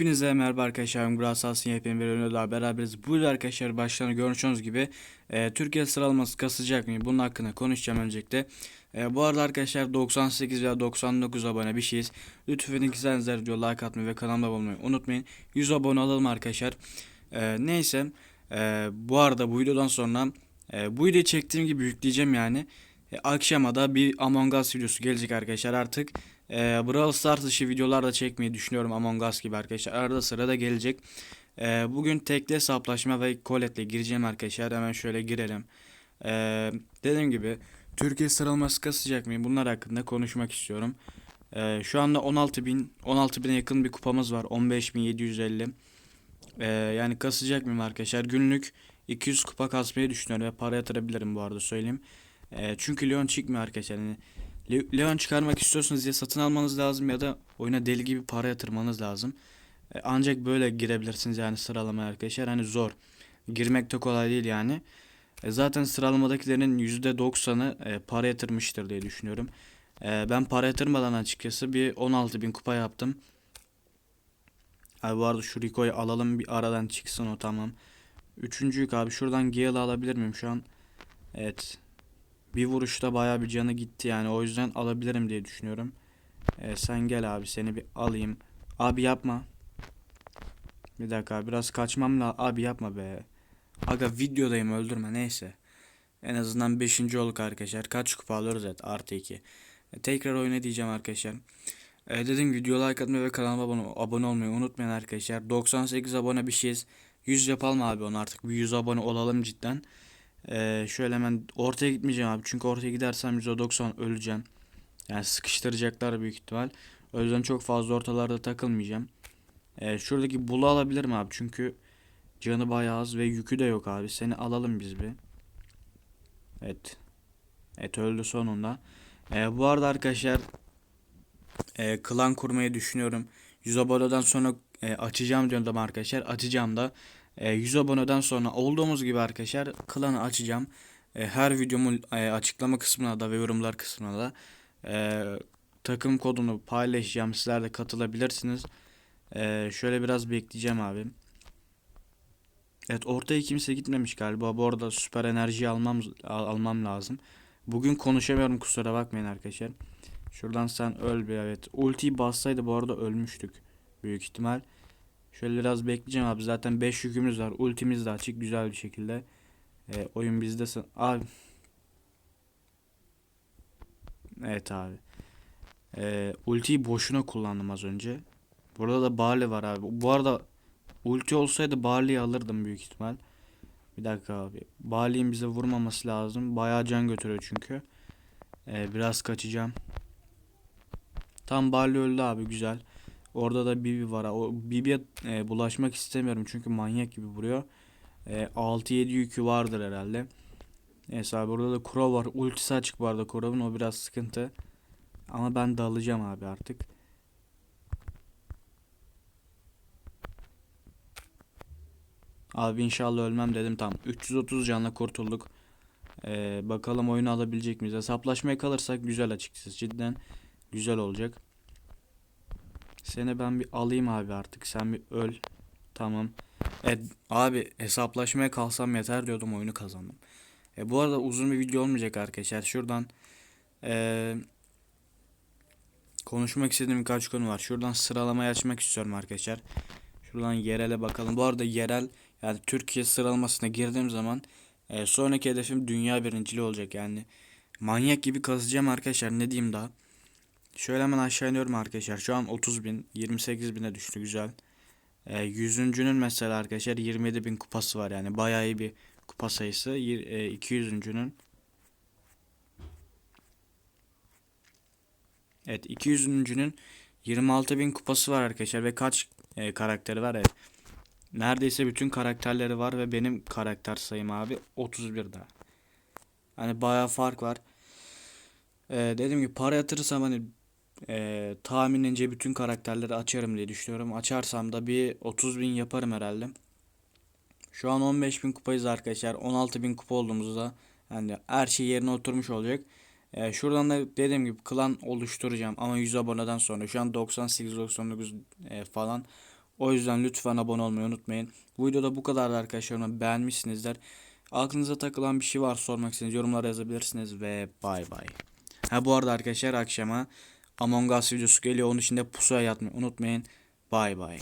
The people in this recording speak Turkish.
Hepinize merhaba arkadaşlar. Ben Brawl Stars'ın yepyeni bir daha beraberiz. Buyurun arkadaşlar başlarına görmüşsünüz gibi e, Türkiye sıralaması kasacak mı? Bunun hakkında konuşacağım öncelikle. E, bu arada arkadaşlar 98 veya 99 abone bir şeyiz. Lütfen ikizlerinize video like atmayı ve kanalıma abone olmayı unutmayın. 100 abone alalım arkadaşlar. E, neyse e, bu arada bu videodan sonra e, bu videoyu çektiğim gibi yükleyeceğim yani. E, akşama da bir Among Us videosu gelecek arkadaşlar artık. E, Brawl Stars dışı videolar da çekmeyi düşünüyorum Among Us gibi arkadaşlar. Arada sırada gelecek. E, bugün tekli hesaplaşma ve Colette'le gireceğim arkadaşlar. Hemen şöyle girelim. E, dediğim gibi Türkiye sıralaması kasacak mıyım? Bunlar hakkında konuşmak istiyorum. E, şu anda 16.000 16.000'e yakın bir kupamız var. 15.750. E, yani kasacak mıyım arkadaşlar? Günlük 200 kupa kasmayı düşünüyorum ve para yatırabilirim bu arada söyleyeyim. E, çünkü Leon çıkmıyor arkadaşlar. Yani Le- Leon çıkarmak istiyorsanız ya satın almanız lazım ya da oyuna deli gibi para yatırmanız lazım. E, ancak böyle girebilirsiniz yani sıralamaya arkadaşlar. Hani zor. Girmek de kolay değil yani. E, zaten sıralamadakilerin %90'ı e, para yatırmıştır diye düşünüyorum. Ben para yatırmadan açıkçası bir 16.000 kupa yaptım. Abi bu arada şu Rico'yu alalım bir aradan çıksın o tamam. Üçüncüyük abi şuradan Gale'ı alabilir miyim şu an? Evet. Bir vuruşta baya bir canı gitti yani o yüzden alabilirim diye düşünüyorum. Ee, sen gel abi seni bir alayım. Abi yapma. Bir dakika biraz kaçmam la abi yapma be. Aga videodayım öldürme neyse. En azından 5. olduk arkadaşlar. Kaç kupa alıyoruz evet artı 2. tekrar oyna diyeceğim arkadaşlar. Ee, dediğim video like atmayı ve kanalıma abone, abone olmayı unutmayın arkadaşlar. 98 abone bir şeyiz. 100 yapalım abi onu artık. Bir 100 abone olalım cidden. Ee, şöyle hemen ortaya gitmeyeceğim abi. Çünkü ortaya gidersem %90 öleceğim. Yani sıkıştıracaklar büyük ihtimal. O yüzden çok fazla ortalarda takılmayacağım. Ee, şuradaki bulu alabilirim abi. Çünkü canı bayağı az ve yükü de yok abi. Seni alalım biz bir. Evet. Evet öldü sonunda. Ee, bu arada arkadaşlar e, klan kurmayı düşünüyorum. 100 aboneden sonra e, açacağım diyordum arkadaşlar. Açacağım da. E, 100 aboneden sonra olduğumuz gibi arkadaşlar klanı açacağım. E, her videomun e, açıklama kısmına da ve yorumlar kısmına da e, takım kodunu paylaşacağım. Sizler de katılabilirsiniz. E, şöyle biraz bekleyeceğim abi. Evet ortaya kimse gitmemiş galiba. Bu arada süper enerji almam al- almam lazım. Bugün konuşamıyorum kusura bakmayın arkadaşlar. Şuradan sen öl bir evet. Ultiyi bassaydı bu arada ölmüştük. Büyük ihtimal. Şöyle biraz bekleyeceğim abi. Zaten 5 yükümüz var. Ultimiz de açık güzel bir şekilde. Ee, oyun bizde. Abi. Evet abi. Ee, ultiyi boşuna kullandım az önce. Burada da Barley var abi. Bu arada ulti olsaydı Barley'i alırdım büyük ihtimal. Bir dakika abi. Barley'in bize vurmaması lazım. Bayağı can götürüyor çünkü. Ee, biraz kaçacağım. Tam Barley öldü abi güzel. Orada da Bibi var. O Bibi'ye e, bulaşmak istemiyorum çünkü manyak gibi vuruyor. E, 6-7 yükü vardır herhalde. Neyse abi burada da Crow var. Ultisi açık bu arada Crow'un o biraz sıkıntı. Ama ben dalacağım abi artık. Abi inşallah ölmem dedim tam. 330 canla kurtulduk. E, bakalım oyunu alabilecek miyiz? Hesaplaşmaya kalırsak güzel açıkçası. Cidden güzel olacak. Seni ben bir alayım abi artık. Sen bir öl. Tamam. E, abi hesaplaşmaya kalsam yeter diyordum oyunu kazandım. E, bu arada uzun bir video olmayacak arkadaşlar. Şuradan e, konuşmak istediğim birkaç konu var. Şuradan sıralamayı açmak istiyorum arkadaşlar. Şuradan yerele bakalım. Bu arada yerel yani Türkiye sıralamasına girdiğim zaman e, sonraki hedefim dünya birinciliği olacak yani. Manyak gibi kazacağım arkadaşlar ne diyeyim daha. Şöyle hemen aşağı iniyorum arkadaşlar. Şu an 30 bin, 28 bine düştü güzel. E, yüzüncünün mesela arkadaşlar 27 bin kupası var yani bayağı iyi bir kupa sayısı. E, 200'üncünün Evet 200'üncünün 26 bin kupası var arkadaşlar ve kaç e, karakteri var evet. Neredeyse bütün karakterleri var ve benim karakter sayım abi 31 daha. Hani bayağı fark var. Ee, dediğim gibi para yatırırsam hani ee, tahminince bütün karakterleri açarım diye düşünüyorum. Açarsam da bir 30 bin yaparım herhalde. Şu an 15 bin kupayız arkadaşlar. 16 bin kupa olduğumuzda yani her şey yerine oturmuş olacak. Ee, şuradan da dediğim gibi klan oluşturacağım ama 100 aboneden sonra. Şu an 98-99 e, falan. O yüzden lütfen abone olmayı unutmayın. Bu videoda bu kadardı arkadaşlar. Beğenmişsinizler. Aklınıza takılan bir şey var sormak istediğiniz yorumlara yazabilirsiniz ve bay bay. Ha bu arada arkadaşlar akşama Among Us videosu geliyor. Onun için de pusuya yatmayı unutmayın. Bay bay.